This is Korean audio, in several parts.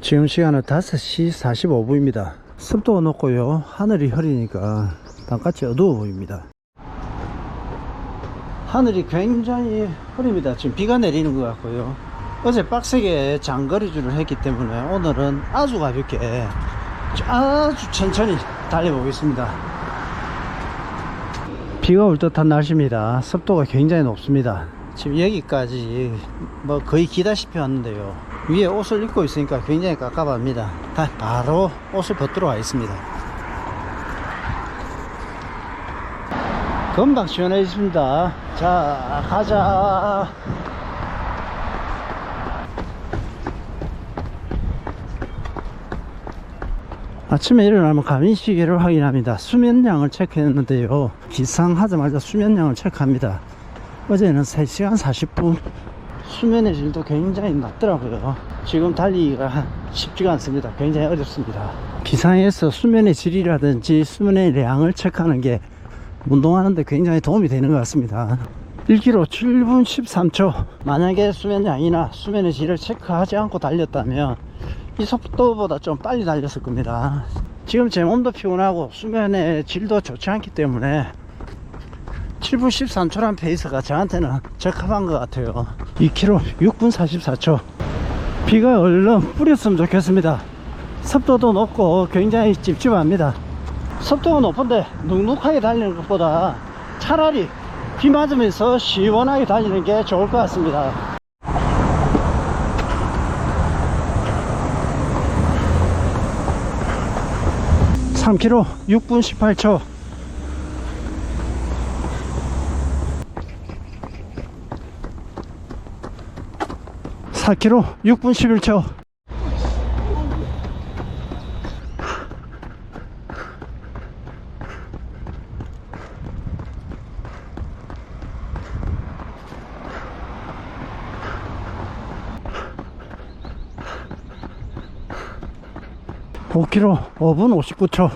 지금 시간은 5시 45분입니다. 습도가 높고요. 하늘이 흐리니까 바깥이 어두워 보입니다. 하늘이 굉장히 흐립니다. 지금 비가 내리는 것 같고요. 어제 빡세게 장거리주를 했기 때문에 오늘은 아주 가볍게 아주 천천히 달려보겠습니다. 비가 올 듯한 날씨입니다. 습도가 굉장히 높습니다. 지금 여기까지 뭐 거의 기다시피 왔는데요. 위에 옷을 입고 있으니까 굉장히 깝깝합니다. 다- 바로 옷을 벗도록 하겠습니다. 금방 시원해집니다. 자, 가자. 아침에 일어나면 가민시계를 확인합니다. 수면량을 체크했는데요. 기상하자마자 수면량을 체크합니다. 어제는 3시간 40분. 수면의 질도 굉장히 낮더라고요. 지금 달리기가 쉽지가 않습니다. 굉장히 어렵습니다. 기상에서 수면의 질이라든지 수면의 량을 체크하는 게 운동하는데 굉장히 도움이 되는 것 같습니다. 1km 7분 13초. 만약에 수면량이나 수면의 질을 체크하지 않고 달렸다면 이 속도보다 좀 빨리 달렸을 겁니다. 지금 제 몸도 피곤하고 수면의 질도 좋지 않기 때문에 7분 13초란 페이스가 저한테는 적합한 것 같아요. 2km 6분 44초. 비가 얼른 뿌렸으면 좋겠습니다. 습도도 높고 굉장히 찝찝합니다. 습도가 높은데 눅눅하게 달리는 것보다 차라리 비 맞으면서 시원하게 달리는 게 좋을 것 같습니다. 삼 k m 6분 18초. 사 k m 6분 11초. 오 k m 5분 59초.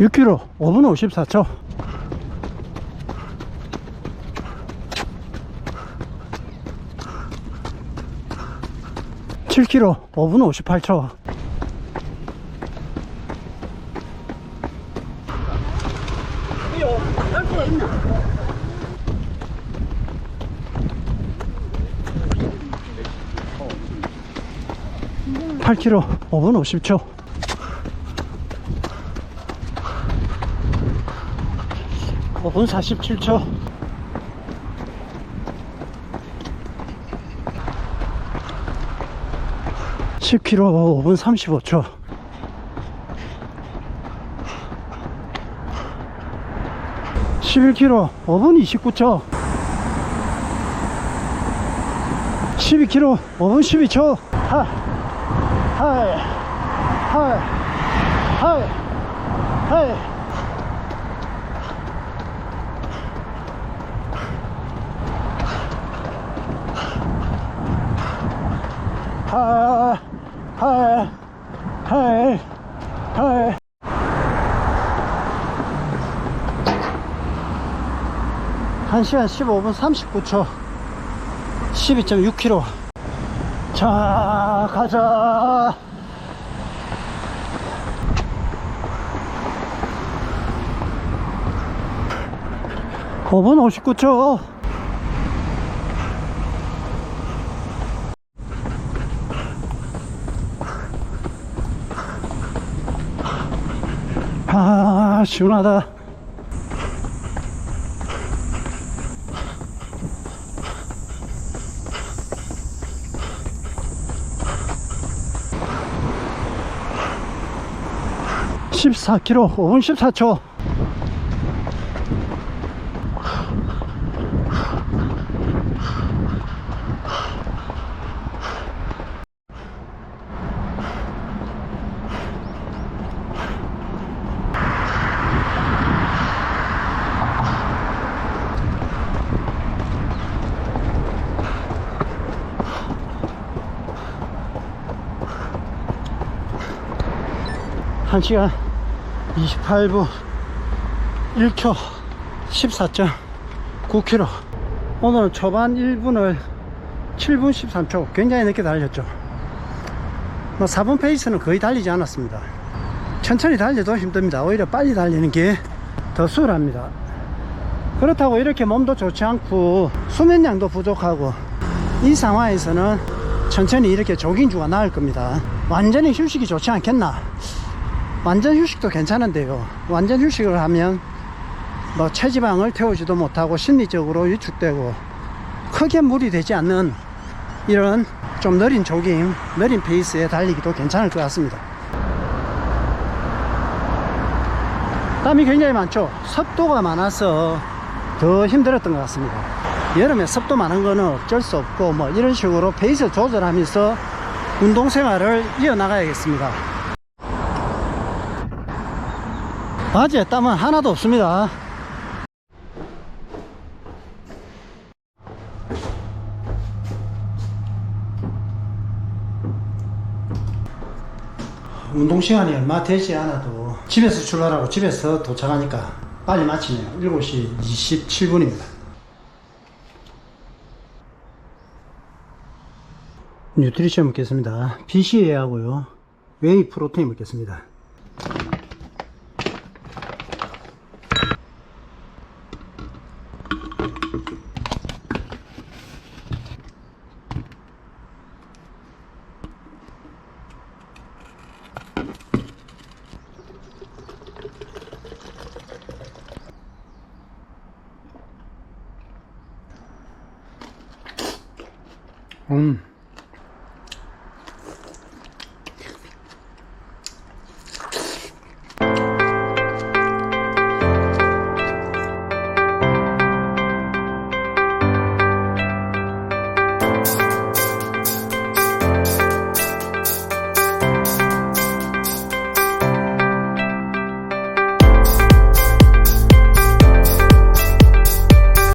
육 k m 5분 54초. 7 k m 5분 58초. 팔 k m 5분 50초. 오분 47초. 십 k m 5분 35초. 십일 k m 5분 29초. 12 k m 5분 12초. 하, 하이, 하이, 하이, 하이. 하이, 하이, 하이, 하이. 한 시간 15분 39초. 12.6km. 자, 가자. 오분 59초. 아, 시원하다. 십사 k m 5분 14초. 한시간 28분 1초 14.9km 오늘은 초반 1분을 7분 13초. 굉장히 늦게 달렸죠. 뭐 4분 페이스는 거의 달리지 않았습니다. 천천히 달려도 힘듭니다. 오히려 빨리 달리는 게 더 수월합니다. 그렇다고 이렇게 몸도 좋지 않고 수면량도 부족하고 이 상황에서는 천천히 이렇게 조깅주가 나을 겁니다. 완전히 휴식이 좋지 않겠나 완전 휴식도 괜찮은데요 완전 휴식을 하면 뭐 체지방을 태우지도 못하고 심리적으로 위축되고 크게 무리되지 않는 이런 좀 느린 조깅, 느린 페이스에 달리기도 괜찮을 것 같습니다. 땀이 굉장히 많죠. 습도가 많아서 더 힘들었던 것 같습니다. 여름에 습도 많은 거는 어쩔 수 없고 뭐 이런 식으로 페이스 조절하면서 운동 생활을 이어나가야겠습니다. 바지에 땀은 하나도 없습니다. 운동 시간이 얼마 되지 않아도 집에서 출발하고 집에서 도착하니까 빨리 마치네요. 7시 27분입니다. 뉴트리션 먹겠습니다. BCA 하고요. 웨이 프로테인 먹겠습니다. Um.